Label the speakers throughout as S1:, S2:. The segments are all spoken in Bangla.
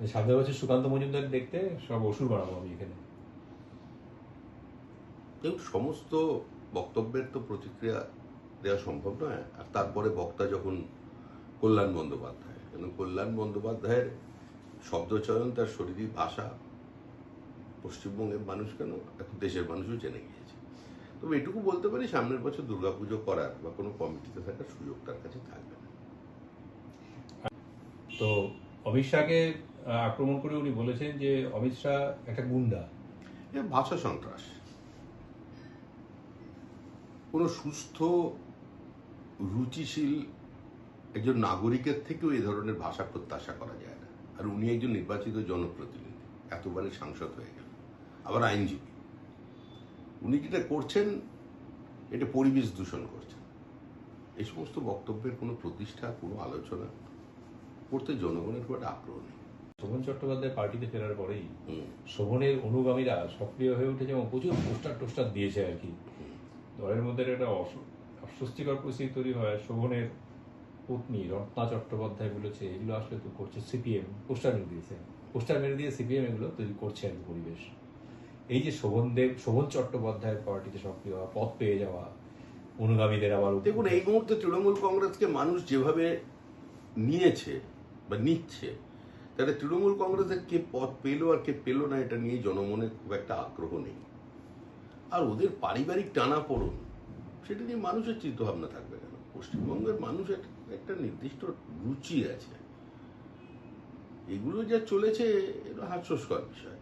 S1: যে সামনের বছর সুকান্ত মজুমদার দেখতে সব অসুর বানাবো আমি এখানে।
S2: দেখুন সমস্ত বক্তব্যের তো প্রতিক্রিয়া দেওয়া সম্ভব নয়। আর তারপরে বক্তা যখন কল্যাণ বন্দ্যোপাধ্যায় কেন কল্যাণ বন্দ্যোপাধ্যায়ের শব্দচয়ন তার শরীরী ভাষা পশ্চিমবঙ্গের মানুষ কেন? এখন দেশের মানুষও জেনে গিয়েছে। তবে এটুকু বলতে পারি সামনের বছর দুর্গাপুজো করার বা কোনো কমিটিতে থাকার সুযোগ তার কাছে থাকবে না।
S1: তো অমিত শাহকে আক্রমণ করে উনি বলেছেন যে অমিত শাহ একটা গুন্ডা।
S2: ভাষা সন্ত্রাস। কোনো সুস্থ, রুচিশীল একজন নাগরিকের থেকেও এই ধরনের ভাষা প্রত্যাশা করা যায় না। আর উনি একজন নির্বাচিত জনপ্রতিনিধি। এতবারের সাংসদ হয়ে গেল আবার আইনজীবী। উনি যেটা করছেন, এটা পরিবেশ দূষণ করছেন। এই সমস্ত বক্তব্যের কোনো প্রতিষ্ঠা, কোনো আলোচনা করতে জনগণের খুব একটা আগ্রহ নেই।
S1: শোভন চট্টোপাধ্যায় পার্টিতে ফেরার পরেই শোভনের অনুগামীরা সক্রিয় হয়ে উঠেছে এবং প্রচুর পোস্টার টোস্টার দিয়েছে আর কি। দলের মধ্যে একটা অস্বস্তিকর পরিস্থিতি তৈরি হয়। শোভনের পত্নী রত্না চট্টোপাধ্যায় বলেছে এগুলো আসলে তো করছে সিপিএম। পোস্টার মেরে দিয়েছে। পোস্টার মেরে দিয়ে সিপিএম এগুলো তৈরি করছে আর কি পরিবেশ। এই যে শোভনদেব শোভন চট্টোপাধ্যায়ের পার্টিতে সক্রিয় হওয়া পথ পেয়ে যাওয়া অনুগামীদের আবার
S2: দেখুন এই মুহূর্তে তৃণমূল কংগ্রেসকে মানুষ যেভাবে নিয়েছে বা নিচ্ছে তাহলে তৃণমূল কংগ্রেসের কে পদ পেল আর কে পেল না, এটা নিয়ে জনমনে খুব একটা আগ্রহ নেই। আর ওদের পারিবারিক টানা পড়ুন সেটা নিয়ে মানুষের চিন্তাভাবনা থাকবে কেন? পশ্চিমবঙ্গের মানুষের একটা নির্দিষ্ট রুচি আছে। এগুলো যা চলেছে এটা হাস্যস্কর বিষয়।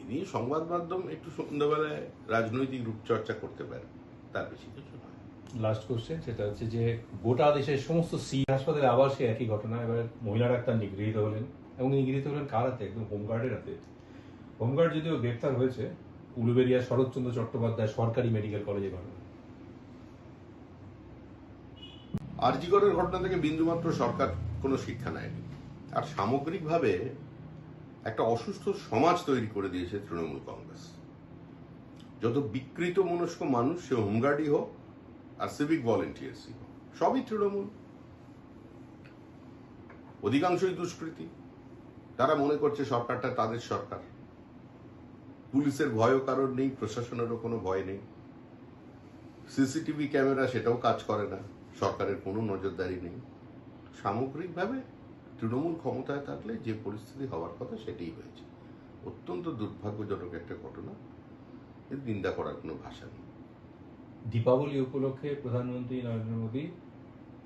S2: এ নিয়ে সংবাদ মাধ্যম একটু সন্ধ্যাবেলায় রাজনৈতিক রূপচর্চা করতে পারে, তার বেশি কিছু নয়।
S1: লাস্ট কোশ্চেন সেটা হচ্ছে যে গোটা দেশের সমস্ত সি হাসপাতালে আবার সে একই ঘটনা। এবার মহিলা ডাক্তার নিগৃহীত হলেন। এবং নিগৃহীত হলেন কার হাতে? একদম হোমগার্ডের হাতে। হোমগার্ড যদিও গ্রেপ্তার হয়েছে, উলুবেরিয়া শরৎচন্দ্র চট্টোপাধ্যায় সরকারি মেডিকেল কলেজে ঘটনা।
S2: আরজিগড়ের ঘটনা থেকে বিন্দুমাত্র সরকার কোনো শিক্ষা নেয়নি। আর সামগ্রিকভাবে একটা অসুস্থ সমাজ তৈরি করে দিয়েছে তৃণমূল কংগ্রেস। যত বিকৃত মনস্ক মানুষ, সে হোমগার্ডই হোক আর সিভিক ভলেন্টিয়ার্সই হোক সবই তৃণমূল। অধিকাংশই দুষ্কৃতী। তারা মনে করছে সরকারটা তাদের সরকার। পুলিশের ভয়ও কারণ নেই, প্রশাসনেরও কোনো ভয় নেই। সিসিটিভি ক্যামেরা সেটাও কাজ করে না। সরকারের কোনো নজরদারি নেই। সামগ্রিকভাবে তৃণমূল ক্ষমতায় থাকলে যে পরিস্থিতি হওয়ার কথা সেটাই হয়েছে। অত্যন্ত দুর্ভাগ্যজনক একটা ঘটনা। নিন্দা করার কোনো ভাষা নেই।
S1: দীপাবলি উপলক্ষে প্রধানমন্ত্রী নরেন্দ্র মোদী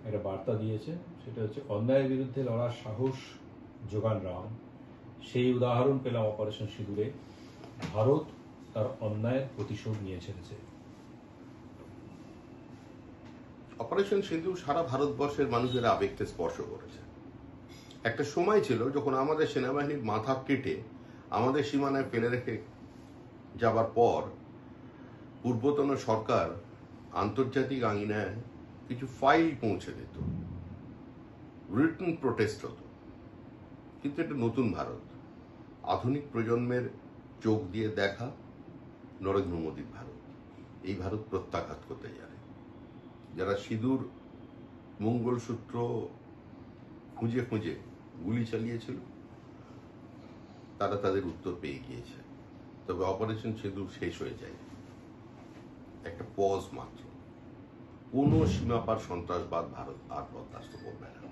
S1: একটা বার্তা দিয়েছে সেটা হচ্ছে অন্যায়ের বিরুদ্ধে লড়ার সাহস যোগান রাম। সেই উদাহরণ পেলাম অপারেশন সিঁদুরে। ভারত তার অন্যায়ের প্রতিশোধ নিয়ে ছেড়েছে।
S2: অপারেশন সিন্ধু সারা ভারতবর্ষের মানুষের আবেগকে স্পর্শ করেছে। একটা সময় ছিল যখন আমাদের সেনাবাহিনীর মাথা কেটে আমাদের সীমানায় ফেলে রেখে যাবার পর পূর্বতন সরকার আন্তর্জাতিক আঙিনায় কিছু ফাইল পৌঁছে দিত। রিটার্ন প্রোটেস্ট হতো। কিন্তু এটা নতুন ভারত। আধুনিক প্রজন্মের চোখ দিয়ে দেখা নরেন্দ্র মোদীর ভারত। এই ভারত প্রত্যাঘাত করতে জানে। যারা সিঁদুর, মঙ্গলসূত্র খুঁজে খুঁজে গুলি চালিয়েছিল, তারা তাদের উত্তর পেয়ে গিয়েছে। তবে অপারেশন সিঁদুর শেষ হয়ে যায় একটা পজ মাত্র। কোনো সীমাপার সন্ত্রাসবাদ ভারত আর বরদাস্ত করবে না।